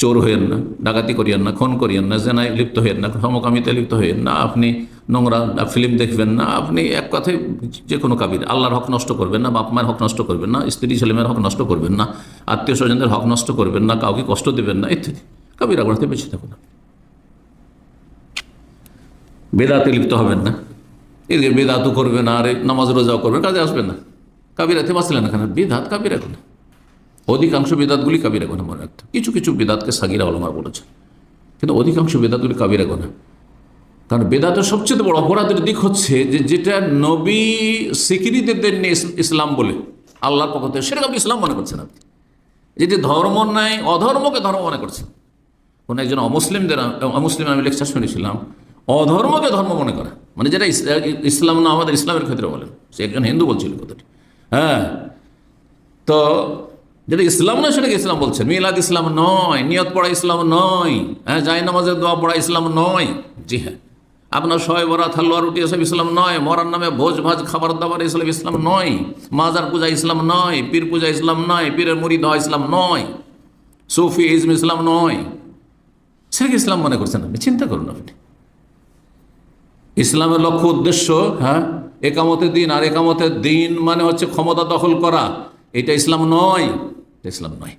চোর হইয়েন না, ডাকাতি করিয়েন না, খুন করিয়েন না, জেনায় লিপ্ত হইয়েন না সমকামিতে লিপ্ত হইয়েন না, আপনি নোংরা ফিল্ম দেখবেন না, আপনি এক কথায় যে কোনো কাবির, আল্লাহর হক নষ্ট করবেন না, বাপ মায়ের হক নষ্ট করবেন না, স্ত্রী ছেলেমেয়ের হক নষ্ট করবেন না, আত্মীয় স্বজনদের হক নষ্ট করবেন না, কাউকে কষ্ট দেবেন না, ইত্যাদি। কাবিরা গুণাতে বেঁচে থাকুন। বেদাতে লিপ্ত হবেন না। এদিকে বেদাতও করবে না আর নামাজ রোজাও করবেন, কাজে আসবেন না। কাবিরাতে বাঁচলেন না কেন? বেদাত কাবিরা গুণা অধিকাংশ বেদাতগুলি কাবিরা গোনা মনে রাখতে কিছু কিছু বেদাতকে সাগিরা অলমার বলেছে কিন্তু অধিকাংশ বেদাতগুলি কাবিরা গোনা। কারণ বেদাতের সবচেয়ে বড় অপরাধের দিক হচ্ছে যে যেটা নবী স্বীকৃতি দেননি ইসলাম বলে, আল্লাহর পক্ষ থেকে সেটা ইসলাম মনে করছেন আপনি। যেটি ধর্ম নাই, অধর্মকে ধর্ম মনে করছেন। কোন একজন অমুসলিমদের, অমুসলিম আমি লেকচার শুনেছিলাম, অধর্মকে ধর্ম মনে করা। মানে যেটা ইসলাম না আমাদের ইসলামের ক্ষেত্রে বলেন। সে একজন হিন্দু বলছিল কথাটি। হ্যাঁ। তো যেটা ইসলাম নয়, সেটাকে ইসলাম বলছেন। মিলাদ ইসলাম নয়, নিয়ত পড়া ইসলাম নয় হ্যাঁ জাই নামাজের দোয়া পড়া ইসলাম নয়। জি হ্যাঁ। আপনার শয় বরাত হালুয়া রুটি এসব ইসলাম নয়। মরার নামে ভোজ, ভাজ, খাবার, দাবার এসব ইসলাম নয়। মাজার পূজা ইসলাম নয়, পীর পূজা ইসলাম নয়, পীরের মুড়ি দেওয়া ইসলাম নয়। সুফি, ইজম ইসলাম নয়। সেটাকে ইসলাম মনে করছেন আপনি, চিন্তা করুন আপনি। ইসলামের লক্ষ্য উদ্দেশ্য হ্যাঁ একামতের দিন, আর একামতের দিন মানে হচ্ছে ক্ষমতা দখল করা। এটা ইসলাম নয়। ইসলাম নয়